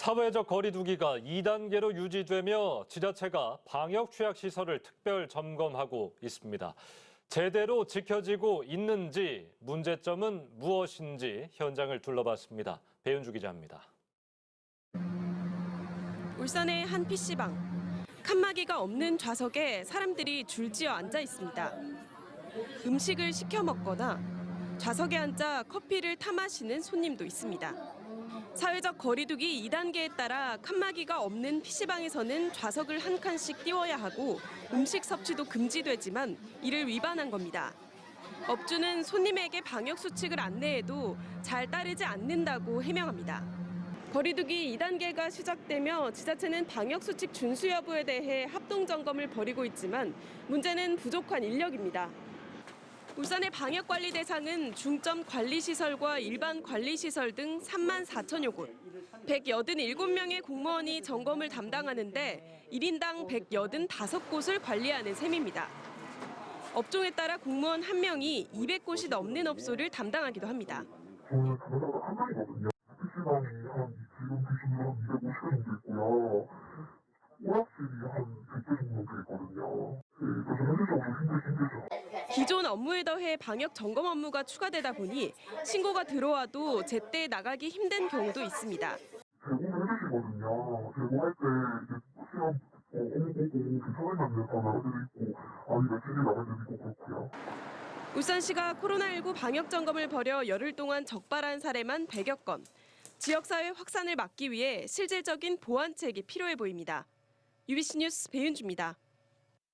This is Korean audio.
사회적 거리두기가 2단계로 유지되며 지자체가 방역 취약 시설을 특별 점검하고 있습니다. 제대로 지켜지고 있는지 문제점은 무엇인지 현장을 둘러봤습니다. 배윤주 기자입니다. 울산의 한 PC방. 칸막이가 없는 좌석에 사람들이 줄지어 앉아 있습니다. 음식을 시켜 먹거나 좌석에 앉아 커피를 타 마시는 손님도 있습니다. 사회적 거리두기 2단계에 따라 칸막이가 없는 PC방에서는 좌석을 한 칸씩 띄워야 하고 음식 섭취도 금지되지만 이를 위반한 겁니다. 업주는 손님에게 방역 수칙을 안내해도 잘 따르지 않는다고 해명합니다. 거리두기 2단계가 시작되며 지자체는 방역 수칙 준수 여부에 대해 합동 점검을 벌이고 있지만 문제는 부족한 인력입니다. 울산의 방역 관리 대상은 중점 관리 시설과 일반 관리 시설 등 3만 4천여 곳. 187명의 공무원이 점검을 담당하는데 1인당 185곳을 관리하는 셈입니다. 업종에 따라 공무원 한 명이 200곳이 넘는 업소를 담당하기도 합니다. 저는 전화가 한 명이거든요. PC방이 한 지금 기준으로 한 250개 정도 있고요. 오락실이 한 100개 정도 돼 있거든요. 네, 그래서 현실적으로 힘들, 힘들죠. 기존 업무에 더해 방역 점검 업무가 추가되다 보니 신고가 들어와도 제때 나가기 힘든 경우도 있습니다. 제공을 해주시거든요. 제공할 때 이제 시험 어, 아니 며칠이 그렇고요. 울산시가 코로나19 방역 점검을 벌여 열흘 동안 적발한 사례만 100여 건. 지역사회 확산을 막기 위해 실질적인 보완책이 필요해 보입니다. UBC 뉴스 배윤주입니다.